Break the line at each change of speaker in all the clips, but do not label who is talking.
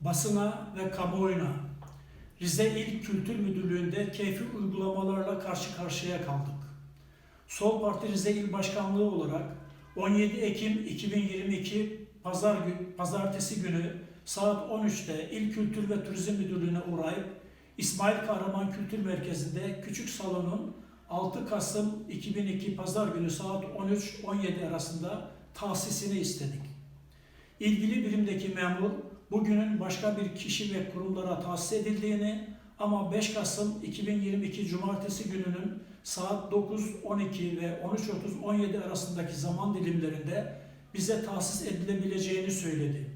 basına ve kamuoyuna Rize İl Kültür Müdürlüğü'nde keyfi uygulamalarla karşı karşıya kaldık. Sol Parti Rize İl Başkanlığı olarak 17 Ekim 2022 Pazar gün, Pazartesi günü saat 13'te İl Kültür ve Turizm Müdürlüğü'ne uğrayıp İsmail Kahraman Kültür Merkezi'nde küçük salonun 6 Kasım 2002 Pazar günü saat 13-17 arasında tahsisini istedik. İlgili birimdeki memur bugünün başka bir kişi ve kurumlara tahsis edildiğini ama 5 Kasım 2022 Cumartesi gününün saat 9, 12 ve 13.30, 17 arasındaki zaman dilimlerinde bize tahsis edilebileceğini söyledi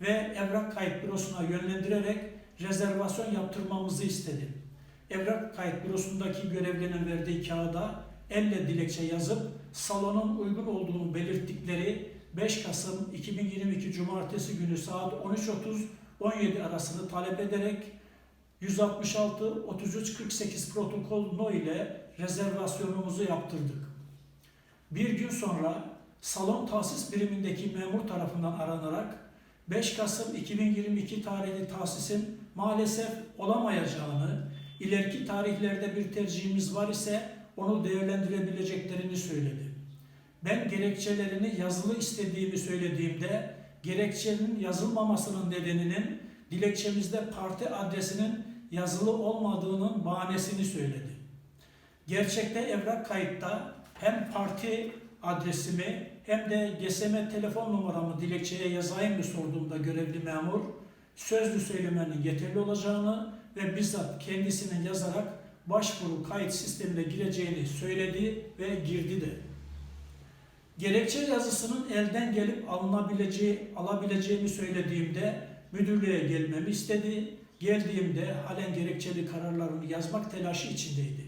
ve evrak kayıt bürosuna yönlendirerek rezervasyon yaptırmamızı istedi. Evrak kayıt bürosundaki görevlinin verdiği kağıda elle dilekçe yazıp salonun uygun olduğunu belirttikleri 5 Kasım 2022 Cumartesi günü saat 13.30-17 arasını talep ederek 166 33 48 protokol no ile rezervasyonumuzu yaptırdık. Bir gün sonra salon tahsis birimindeki memur tarafından aranarak 5 Kasım 2022 tarihli tahsisin maalesef olamayacağını, ileriki tarihlerde bir tercihimiz var ise onu değerlendirebileceklerini söyledi. Ben gerekçelerini yazılı istediğimi söylediğimde gerekçenin yazılmamasının nedeninin dilekçemizde parti adresinin yazılı olmadığının bahanesini söyledi. Gerçekte evrak kayıtta hem parti adresimi hem de GSM telefon numaramı dilekçeye yazayım mı sorduğumda görevli memur sözlü söylemenin yeterli olacağını ve bizzat kendisinin yazarak başvuru kayıt sistemine gireceğini söyledi ve girdi de. Gerekçe yazısının elden gelip alınabileceği, alabileceğimi söylediğimde müdürlüğe gelmemi istedi. Geldiğimde halen gerekçeli kararlarını yazmak telaşı içindeydi.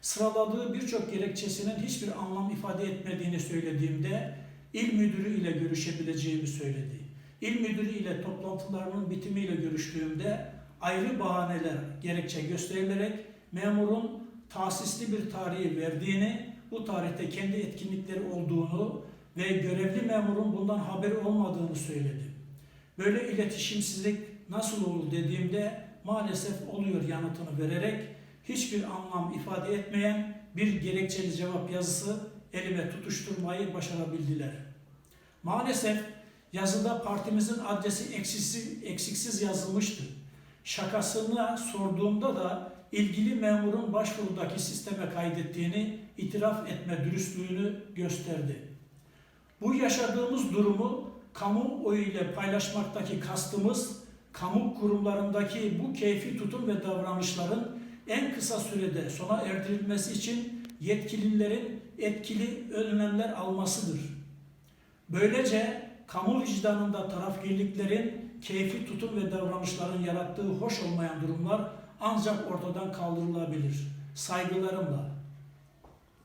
Sıraladığı birçok gerekçesinin hiçbir anlam ifade etmediğini söylediğimde il müdürü ile görüşebileceğimi söyledi. İl müdürü ile toplantılarının bitimiyle görüştüğümde ayrı bahaneler gerekçe gösterilerek memurun tahsisli bir tarihi verdiğini, bu tarihte kendi etkinlikleri olduğunu ve görevli memurun bundan haberi olmadığını söyledi. Böyle iletişimsizlik nasıl olur dediğimde maalesef oluyor yanıtını vererek hiçbir anlam ifade etmeyen bir gerekçeli cevap yazısı elime tutuşturmayı başarabildiler. Maalesef yazıda partimizin adresi eksiksiz, eksiksiz yazılmıştı. Şakasına sorduğumda da ilgili memurun başvurudaki sisteme kaydettiğini itiraf etme dürüstlüğünü gösterdi. Bu yaşadığımız durumu kamuoyu ile paylaşmaktaki kastımız, kamu kurumlarındaki bu keyfi tutum ve davranışların en kısa sürede sona erdirilmesi için yetkililerin etkili önlemler almasıdır. Böylece kamu vicdanında tarafgirliklerin keyfi tutum ve davranışların yarattığı hoş olmayan durumlar ancak ortadan kaldırılabilir. Saygılarımla